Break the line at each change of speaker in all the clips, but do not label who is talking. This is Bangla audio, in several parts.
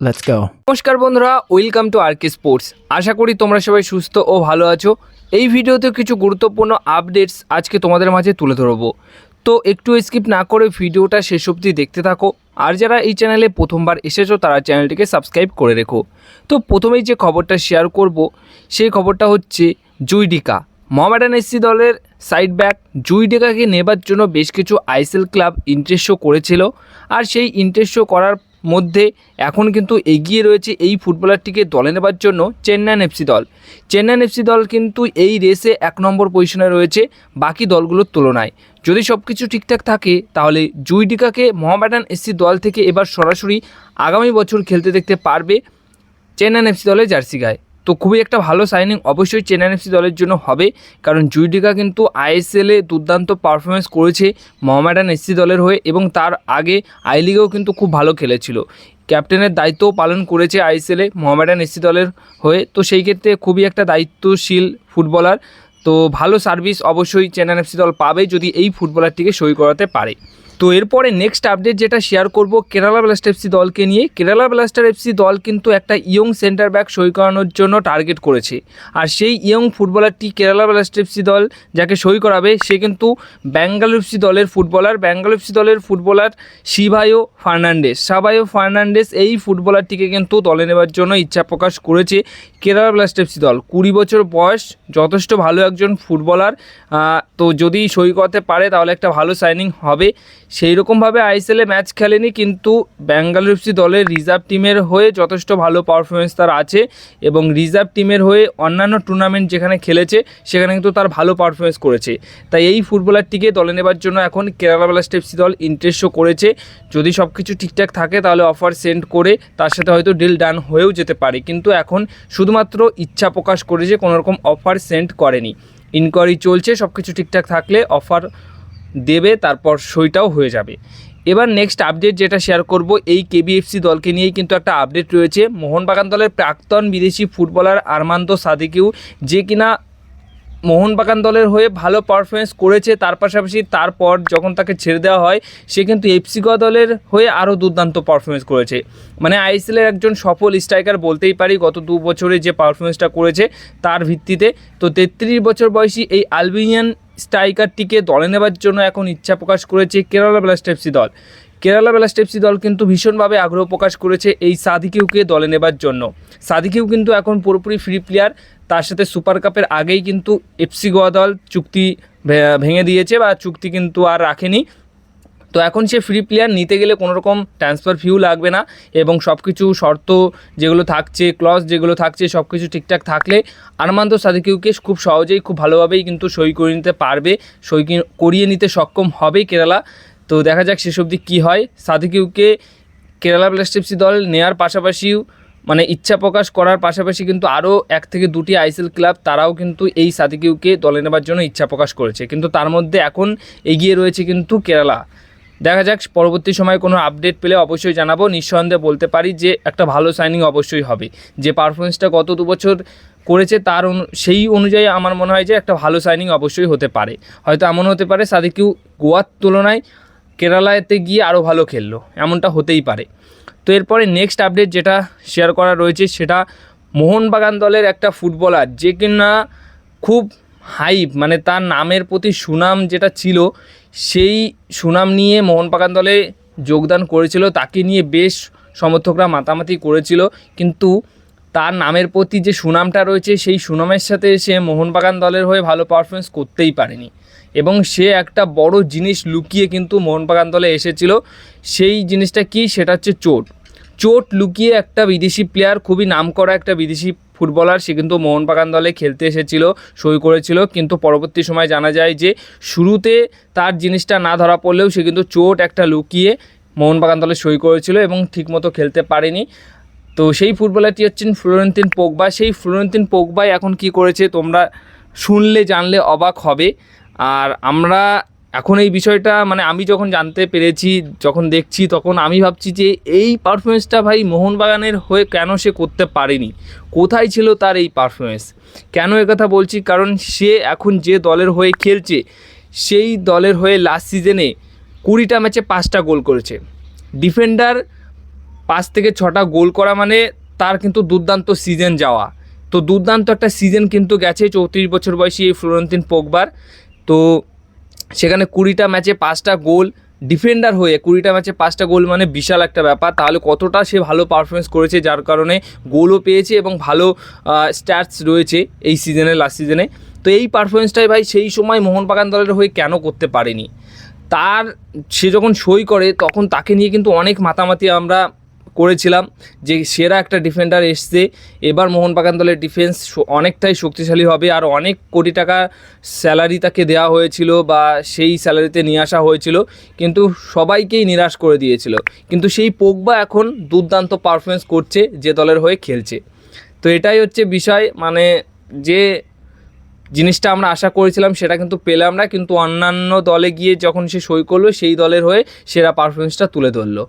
Let's go.
নমস্কার বন্ধুরা welcome to R K sports আশা করি তোমরা সবাই সুস্থ ও ভালো আছো। এই ভিডিওতে কিছু গুরুত্বপূর্ণ আপডেটস আজকে তোমাদের মাঝে তুলে ধরবো। তো একটু স্কিপ না করে ভিডিওটা শেষ অবধি দেখতে থাকো। আর যারা এই চ্যানেলে প্রথমবার এসেছ, তারা চ্যানেলটিকে সাবস্ক্রাইব করে রেখো। তো প্রথমেই যে খবরটা শেয়ার করব, সেই খবরটা হচ্ছে জুইডিকা। মোহামেডান এসসি দলের সাইড ব্যাক জুইডিকাকে নেবার জন্য বেশ কিছু আইএসএল ক্লাব ইন্টারেস্ট শো করেছিল। আর সেই ইন্টারেস্ট শো করার মধ্যে এখন কিন্তু এগিয়ে রয়েছে এই ফুটবলারটিকে দলে নেবার জন্য চেন্নাইন এফসি দল। চেন্নাইন এফসি দল কিন্তু এই রেসে এক নম্বর পজিশনে রয়েছে বাকি দলগুলোর তুলনায়। যদি সব কিছু ঠিকঠাক থাকে, তাহলে জুইডিকাকে, মহামেডান এসসি দল থেকে এবার সরাসরি আগামী বছর খেলতে দেখতে পারবে চেন্নাইন এফসি দলের জার্সি গায়ে। তো খুবই একটা ভালো সাইনিং অবশ্যই চেন্নাইন এফসি দলের জন্য হবে। কারণ জুইডিকা কিন্তু আইএসএলে দুর্দান্ত পারফরমেন্স করেছে মোহামেডান এসসি দলের হয়ে এবং তার আগে আই লিগেও কিন্তু খুব ভালো খেলেছিল। ক্যাপ্টেনের দায়িত্বও পালন করেছে আইএসএলে মোহামেডান এসসি দলের হয়ে। তো সেই ক্ষেত্রে খুবই একটা দায়িত্বশীল ফুটবলার। তো ভালো সার্ভিস অবশ্যই চেন্নাইন এফসি দল পাবে যদি এই ফুটবলারটিকে সই করাতে পারে। তো এরপরে নেক্সট আপডেট যেটা শেয়ার করব কেরালা ব্লাস্টার এফসি দলকে নিয়ে। কেরালা ব্লাস্টার এফসি দল কিন্তু একটা ইয়ং সেন্টার ব্যাক সই করানোর জন্য টার্গেট করেছে। আর সেই ইয়ং ফুটবলারটি কেরালা ব্লাস্টার এফসি দল যাকে সই করাবে, সে কিন্তু ব্যাঙ্গালোর এফসি দলের ফুটবলার ব্যাঙ্গালোর এফসি দলের ফুটবলার শিভায়ো ফার্নান্ডেস সাবায়ো ফার্নান্ডেস এই ফুটবলারটিকে কিন্তু দলে নেবার জন্য ইচ্ছা প্রকাশ করেছে কেরালা ব্লাস্টার এফসি দল। কুড়ি বছর বয়স, যথেষ্ট ভালো একজন ফুটবলার তো যদি সই করতে পারে, তাহলে একটা ভালো সাইনিং হবে। সেই রকমভাবে আইএসএলে ম্যাচ খেলেনি, কিন্তু ব্যাঙ্গালোর এফসি দলের রিজার্ভ টিমের হয়ে যথেষ্ট ভালো পারফরমেন্স তার আছে এবং রিজার্ভ টিমের হয়ে অন্যান্য টুর্নামেন্ট যেখানে খেলেছে, সেখানে কিন্তু তার ভালো পারফরমেন্স করেছে। তাই এই ফুটবলারটিকে দলে নেবার জন্য এখন কেরালা ব্লাস্ট এফসি দল ইন্টারেস্ট শো করেছে। যদি সব কিছু ঠিকঠাক থাকে, তাহলে অফার সেন্ড করে তার সাথে হয়তো ডিল ডান হয়েও যেতে পারে। কিন্তু এখন শুধুমাত্র ইচ্ছা প্রকাশ করেছে, কোনোরকম অফার সেন্ড করেনি। ইনকোয়ারি চলছে সব কিছু ঠিকঠাক থাকলে অফার দেবে, তারপর সইটাও হয়ে যাবে। এবার নেক্সট আপডেট যেটা শেয়ার করব, এই কেবিএফসি দলকে নিয়েই কিন্তু একটা আপডেট রয়েছে। মোহনবাগান দলের প্রাক্তন বিদেশি ফুটবলার আরমান্দ সাদিকিউ, যে কিনা মোহনবাগান দলের হয়ে ভালো পারফরমেন্স করেছে। তার পাশাপাশি তারপর যখন তাকে ছেড়ে দেওয়া হয়, সে কিন্তু এফসি গোয়া দলের হয়ে আরও দুর্দান্ত পারফরমেন্স করেছে। মানে আইএসএলের একজন সফল স্ট্রাইকার বলতেই পারি, গত দু বছরে যে পারফরমেন্সটা করেছে তার ভিত্তিতে। তো তেত্রিশ বছর বয়সী এই আলবেনিয়ান স্ট্রাইকারটিকে দলে নেবার জন্য এখন ইচ্ছা প্রকাশ করেছে কেরালা ব্লাস্ট এফসি দল। কেরালা ব্লাস্ট এফসি দল কিন্তু ভীষণভাবে আগ্রহ প্রকাশ করেছে এই সাদিকিউকে দলে নেবার জন্য। সাদিকিউ কিন্তু এখন পুরোপুরি ফ্রি প্লেয়ার, তার সাথে সুপার কাপের আগেই কিন্তু এফসি গোয়া দল চুক্তি ভেঙে দিয়েছে বা চুক্তি কিন্তু আর রাখেনি। তো এখন সে ফ্রি প্লেয়ার, নিতে গেলে কোনো রকম ট্রান্সফার ফিউ লাগবে না এবং সব কিছু শর্ত যেগুলো থাকছে, ক্লজ যেগুলো থাকছে সব কিছু ঠিকঠাক থাকলে আরমান্দ সাদিকিউকে খুব সহজেই, খুব ভালোভাবেই কিন্তু সই করে নিতে পারবে, সই করিয়ে নিতে সক্ষম হবে কেরালা। তো দেখা যাক শেষ অবধি কী হয়। সাদিকিউকে কেরালা ব্লাস্টিপসি দল নেয়ার পাশাপাশিও মানে ইচ্ছা প্রকাশ করার পাশাপাশি কিন্তু আরও এক থেকে দুটি আইসিএল ক্লাব তারাও কিন্তু এই সাদিকিউকে দলে নেবার জন্য ইচ্ছা প্রকাশ করেছে। কিন্তু তার মধ্যে এখন এগিয়ে রয়েছে কিন্তু কেরালা দেখা যাক, পরবর্তী সময় কোনো আপডেট পেলে অবশ্যই জানাব। নিঃসন্দেহে বলতে পারি যে একটা ভালো সাইনিং অবশ্যই হবে। যে পারফরমেন্সটা গত দু বছর করেছে তার সেই অনুযায়ী আমার মনে হয় যে একটা ভালো সাইনিং অবশ্যই হতে পারে। হয়তো এমন হতে পারে সাদিকিউ গোয়ার তুলনায় কেরালাতে গিয়ে আরও ভালো খেললো, এমনটা হতেই পারে। তো এরপরে নেক্সট আপডেট যেটা শেয়ার করা রয়েছে সেটা মোহনবাগান দলের একটা ফুটবলার যে কিনা খুব হাইপ মানে তার নামের প্রতি সুনাম যেটা ছিল, সেই সুনাম নিয়ে মোহনবাগান দলে যোগদান করেছিল। তাকে নিয়ে বেশ সমর্থকরা মাতামাতি করেছিল, কিন্তু তার নামের প্রতি যে সুনামটা রয়েছে, সেই সুনামের সাথে সে মোহনবাগান দলের হয়ে ভালো পারফরমেন্স করতেই পারেনি। এবং সে একটা বড় জিনিস লুকিয়ে কিন্তু মোহনবাগান দলে এসেছিল। সেই জিনিসটা কি? সেটা হচ্ছে চোট। চোট লুকিয়ে একটা বিদেশি প্লেয়ার খুবই নামকরা একটা বিদেশি ফুটবলার সে কিন্তু মোহনবাগান দলে খেলতে এসেছিল, সই করেছিল। কিন্তু পরবর্তী সময় জানা যায় যে, শুরুতে তার জিনিসটা না ধরা পড়লেও সে কিন্তু চোট একটা লুকিয়ে মোহনবাগান দলে সই করেছিল এবং ঠিকমতো খেলতে পারেনি। তো সেই ফুটবলারটি হচ্ছেন ফ্লোরেন্তিন পোগবা। সেই ফ্লোরেন্তিন পোগবাই এখন কি করেছে? তোমরা শুনলে, জানলে অবাক হবে। আর আমরা এখন এই বিষয়টা মানে আমি যখন জানতে পেরেছি, যখন দেখছি, তখন আমি ভাবছি যে এই পারফরমেন্সটা ভাই মোহনবাগানের হয়ে কেন সে করতে পারেনি? কোথায় ছিল তার এই পারফরমেন্স কেন কথা বলছি? কারণ সে এখন যে দলের হয়ে খেলছে, সেই দলের হয়ে লাস্ট সিজনে কুড়িটা ম্যাচে পাঁচটা গোল করেছে। ডিফেন্ডার পাঁচ থেকে ছটা গোল করা মানে তার কিন্তু দুর্দান্ত সিজন যাওয়া। তো দুর্দান্ত একটা সিজন কিন্তু গেছে, চৌত্রিশ বছর বয়সী এই ফ্লোরেন্তিন পোগবার। তো সেখানে কুড়িটা ম্যাচে পাঁচটা গোল, ডিফেন্ডার হয়ে কুড়িটা ম্যাচে পাঁচটা গোল মানে বিশাল একটা ব্যাপার। তাহলে কতটা সে ভালো পারফরমেন্স করেছে যার কারণে গোলও পেয়েছে এবং ভালো স্ট্যাটস রয়েছে এই সিজনে লাস্ট সিজনে তো এই পারফরমেন্সটাই ভাই সেই সময় মোহনবাগান দলের হয়ে কেন করতে পারেনি? তার, সে যখন সই করে তখন তাকে নিয়ে কিন্তু অনেক মাতামাতি আমরা করেছিলাম যে সেরা একটা ডিফেন্ডার এসছে। এবার মোহনবাগান দলের ডিফেন্স অনেকটাই শক্তিশালী হবে আর অনেক কোটি টাকা স্যালারি তাকে দেওয়া হয়েছিল বা সেই স্যালারিতে নিয়ে আসা হয়েছিল। কিন্তু সবাইকেই নিরাশ করে দিয়েছিল। কিন্তু সেই পোগবা এখন দুর্দান্ত পারফরমেন্স করছে যে দলের হয়ে খেলছে। তো এটাই হচ্ছে বিষয় মানে যে জিনিসটা আমরা আশা করেছিলাম সেটা কিন্তু পেলাম না। কিন্তু অন্যান্য দলে গিয়ে যখন সে সই করল, সেই দলের হয়ে সেরা পারফরমেন্সটা তুলে ধরলো।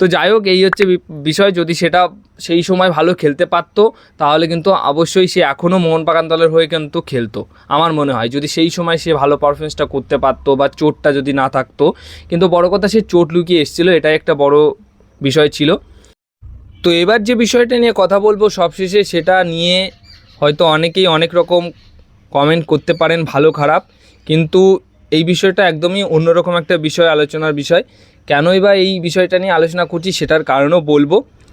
তো যাই হোক, এই হচ্ছে বিষয়। যদি সেটা সেই সময় ভালো খেলতে পারতো, তাহলে কিন্তু অবশ্যই সে এখনও মোহনবাগান দলের হয়ে কিন্তু খেলতো, আমার মনে হয়। যদি সেই সময় সে ভালো পারফরমেন্সটা করতে পারতো বা চোটটা যদি না থাকতো। কিন্তু বড় কথা, সে চোট লুকিয়ে এসেছিল, এটাই একটা বড় বিষয় ছিল। তো এবার যে বিষয়টা নিয়ে কথা বলব সবশেষে, সেটা নিয়ে হয়তো অনেকেই অনেক রকম কমেন্ট করতে পারেন, ভালো খারাপ। কিন্তু এই বিষয়টা একদমই অন্যরকম একটা বিষয় আলোচনার বিষয়। কেনই বা এই বিষয়টা নিয়ে আলোচনা করছি সেটার কারণও বলব।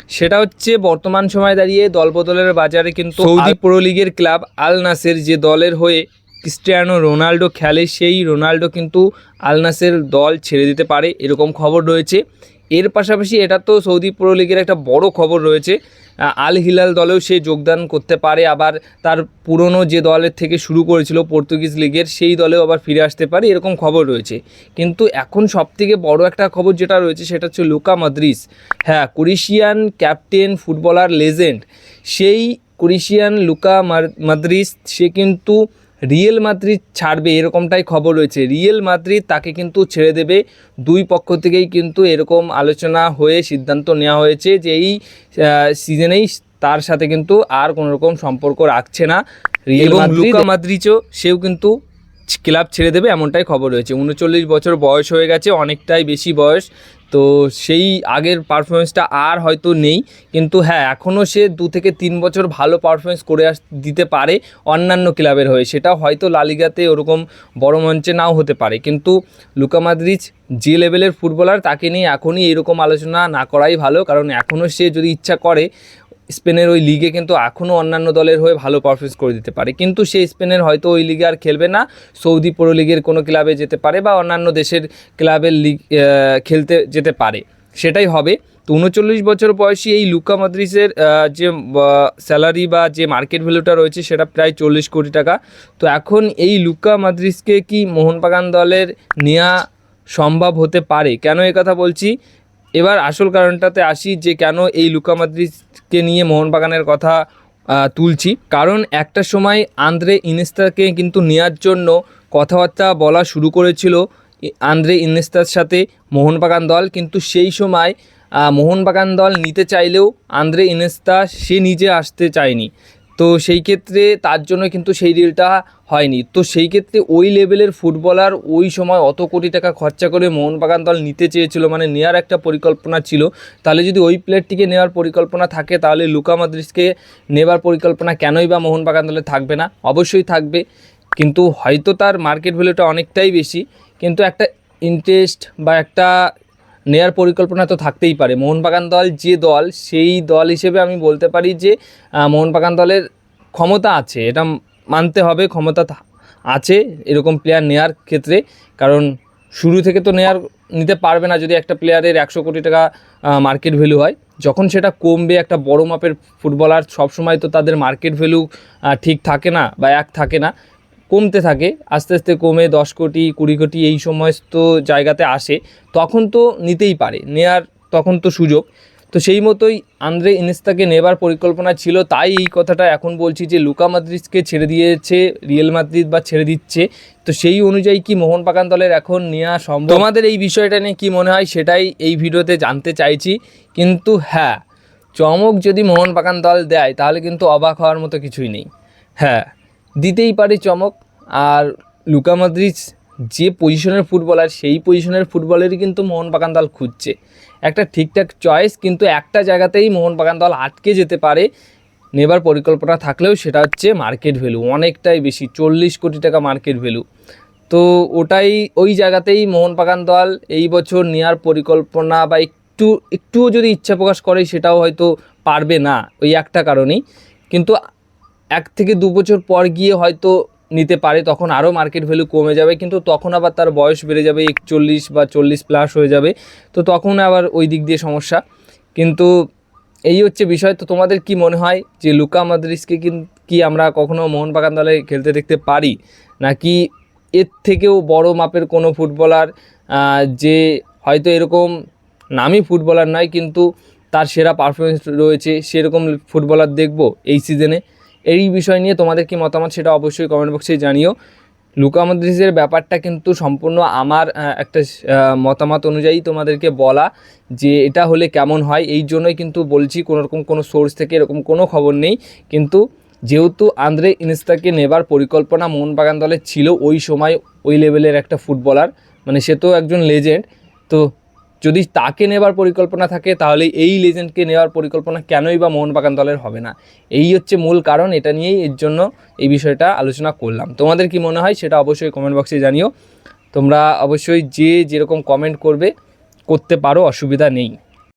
সেটা হচ্ছে বর্তমান সময় দাঁড়িয়ে দলবদলের বাজারে কিন্তু সৌদি প্রো লিগের ক্লাব আল নাসের যে দলের হয়ে ক্রিস্টিয়ানো রোনাল্ডো খেলে সেই রোনাল্ডো কিন্তু আল নাসের দল ছেড়ে দিতে পারে এরকম খবর রয়েছে। এর পাশাপাশি এটা তো সৌদি প্রো লিগের একটা বড় খবর রয়েছে। আল হিলাল দলেও সে যোগদান করতে পারে। আবার তার পুরনো যে দলের থেকে শুরু করেছিল পর্তুগিজ লিগের, সেই দলেও আবার ফিরে আসতে পারে, এরকম খবর রয়েছে। কিন্তু এখন সবথেকে বড় একটা খবর যেটা রয়েছে, সেটা হচ্ছে লুকা মাদ্রিস হ্যাঁ ক্রোয়েশিয়ান ক্যাপ্টেন, ফুটবলার, লেজেন্ড। সেই কুরিশিয়ান লুকা মাদ্রিস সে কিন্তু রিয়েল মাদ্রিদ ছাড়বে এরকমটাই খবর রয়েছে। রিয়েল মাদ্রিদ তাকে কিন্তু ছেড়ে দেবে। দুই পক্ষ থেকেই কিন্তু এরকম আলোচনা হয়ে সিদ্ধান্ত নেওয়া হয়েছে যে এই সিজনেই তার সাথে কিন্তু আর কোনোরকম সম্পর্ক রাখছে না। রিয়েল লুকা মাদ্রিচও সেও কিন্তু ক্লাব ছেড়ে দেবে এমনটাই খবর রয়েছে। উনচল্লিশ বছর বয়স হয়ে গেছে, অনেকটাই বেশি বয়স। তো সেই আগের পারফরমেন্সটা আর হয়তো নেই। কিন্তু হ্যাঁ এখনও সে দু থেকে তিন বছর ভালো পারফরমেন্স করে আস দিতে পারে অন্যান্য ক্লাবের হয়ে। সেটা হয়তো লালিগাতে ওরকম বড় মঞ্চে নাও হতে পারে। কিন্তু লুকা মাদ্রিচ যে লেভেলের ফুটবলার তাকে নিয়ে এখনই এরকম আলোচনা না করাই ভালো। কারণ এখনও সে যদি ইচ্ছা করে স্পেনের ওই লিগে কিন্তু এখনও অন্যান্য দলের হয়ে ভালো পারফরমেন্স করে দিতে পারে। কিন্তু সে স্পেনের হয়তো ওই লিগে আর খেলবে না। সৌদি প্রো লিগের কোনো ক্লাবে যেতে পারে বা অন্যান্য দেশের ক্লাবের লিগ খেলতে যেতে পারে। সেটাই হবে। তো উনচল্লিশ বছর বয়সী এই লুকা মাদ্রিসের যে স্যালারি বা যে মার্কেট ভ্যালুটা রয়েছে সেটা প্রায় চল্লিশ কোটি টাকা। তো এখন এই লুকা মাদ্রিসকে কি মোহনবাগান দলের নেওয়া সম্ভব হতে পারে? কেন কথা বলছি? এবার আসল কারণটাতে আসি যে কেন এই লুকা মাদ্রিদকে নিয়ে মোহনবাগানের কথা তুলছি। কারণ একটা সময় আন্দ্রে ইনেস্তাকে কিন্তু নেওয়ার জন্য কথাবার্তা বলা শুরু করেছিল আন্দ্রে ইনেস্তার সাথে মোহনবাগান দল। কিন্তু সেই সময় মোহনবাগান দল নিতে চাইলেও আন্দ্রে ইনেস্তা, সে নিজে আসতে চায়নি। তো সেই ক্ষেত্রে তার জন্য কিন্তু সেই ডিলটা হয়নি। তো সেই ক্ষেত্রে ওই লেভেলের ফুটবলার ওই সময় অত কোটি টাকা খরচা করে মোহনবাগান দল নিতে চেয়েছিল মানে নেওয়ার একটা পরিকল্পনা ছিল। তাহলে যদি ওই প্লেয়ারটিকে নেওয়ার পরিকল্পনা থাকে, তাহলে লুকা মাদ্রিসকে নেবার পরিকল্পনা কেনই বা মোহনবাগান দলে থাকবে না? অবশ্যই থাকবে। কিন্তু হয়তো তার মার্কেট ভ্যালুটা অনেকটাই বেশি। কিন্তু একটা ইন্টারেস্ট বা একটা নেয়ার পরিকল্পনা তো থাকতেই পারে। মোহনবাগান দল যে দল, সেই দল হিসেবে আমি বলতে পারি যে মোহনবাগান দলের ক্ষমতা আছে, এটা মানতে হবে, ক্ষমতা আছে, এরকম প্লেয়ার নেয়ার ক্ষেত্রে। কারণ শুরু থেকে তো নেয়ার নিতে পারবে না যদি একটা প্লেয়ারের একশো কোটি টাকা মার্কেট ভ্যালু হয়। যখন সেটা কমবে, একটা বড় মাপের ফুটবলার সবসময় তো তাদের মার্কেট ভ্যালু ঠিক থাকে না বা এক থাকে না। কমতে থাকে, আস্তে আস্তে কমে দশ কোটি, কুড়ি কোটি এই সমস্ত জায়গাতে আসে, তখন তো নিতেই পারে, নেয়ার তখন তো সুযোগ। তো সেই মতোই আন্দ্রে ইনেস্তাকে নেবার পরিকল্পনা ছিল, তাই এই কথাটা এখন বলছি যে লুকা মাদ্রিদকে ছেড়ে দিয়েছে, রিয়েল মাদ্রিদ বা ছেড়ে দিচ্ছে। তো সেই অনুযায়ী কি মোহনবাগান দলের এখন নেওয়া সম্ভব? তোমাদের এই বিষয়টা নিয়ে কী মনে হয় সেটাই এই ভিডিওতে জানতে চাইছি। কিন্তু হ্যাঁ চমক যদি মোহনবাগান দল দেয়, তাহলে কিন্তু অবাক হওয়ার মতো কিছুই নেই। হ্যাঁ। দিতেই পারে চমক। আর লুকা মাদ্রিজ যে পজিশনের ফুটবলার সেই পজিশনের ফুটবলেরই কিন্তু মোহনবাগান দল খুঁজছে। একটা ঠিকঠাক চয়েস কিন্তু একটা জায়গাতেই মোহনবাগান দল আটকে যেতে পারে। নেবার পরিকল্পনা থাকলেও সেটা হচ্ছে মার্কেট ভ্যালু অনেকটাই বেশি, চল্লিশ কোটি টাকা মার্কেট ভ্যালু তো ওটাই, ওই জায়গাতেই মোহনবাগান দল এই বছর নেওয়ার পরিকল্পনা বা একটু, একটুও যদি ইচ্ছা প্রকাশ করে, সেটাও হয়তো পারবে না, ওই একটা কারণেই। কিন্তু এক থেকে দু বছর পর গিয়ে হয়তো নিতে পারে, তখন আরও মার্কেট ভ্যালু কমে যাবে, কিন্তু তখন আবার তার বয়স বেড়ে যাবে, একচল্লিশ বা চল্লিশ প্লাস হয়ে যাবে, তো তখন আবার ওই দিক দিয়ে সমস্যা। কিন্তু এই হচ্ছে বিষয়, তো তোমাদের কি মনে হয় যে লুকা মাদ্রিসকে কি আমরা কখনো মোহনবাগান দলে খেলতে দেখতে পারি? নাকি এর থেকেও বড় মাপের কোনো ফুটবলার যে হয়তো এরকম নামই ফুটবলার নয়, কিন্তু তার সেরা পারফরমেন্স রয়েছে, সেরকম ফুটবলার দেখব এই সিজনে এই বিষয় নিয়ে তোমাদের কি মতামত সেটা অবশ্যই কমেন্ট বক্সে জানিও। লুকা মদ্রিসের ব্যাপারটা কিন্তু সম্পূর্ণ আমার একটা মতামত অনুযায়ী তোমাদেরকে বলা যে এটা হলে কেমন হয়, এই জন্যই কিন্তু বলছি কোনো রকম কোনো সোর্স থেকে এরকম কোনো খবর নেই। কিন্তু যেহেতু আন্দ্রে ইনস্তাকে নেবার পরিকল্পনা মোহনবাগান দলের ছিল, ওই সময় ওই লেভেলের একটা ফুটবলার মানে সে তো একজন লেজেন্ড তো যদি তাকে নেবার পরিকল্পনা থাকে, তাহলে এই লেজেন্ডকে নেওয়ার পরিকল্পনা কেনই বা মোহনবাগান দলের হবে না? এই হচ্ছে মূল কারণ, এটা নিয়েই এর জন্য এই বিষয়টা আলোচনা করলাম। তোমাদের কি মনে হয় সেটা অবশ্যই কমেন্ট বক্সে জানিও। তোমরা অবশ্যই যে যেরকম কমেন্ট করবে, করতে পারো, অসুবিধা নেই।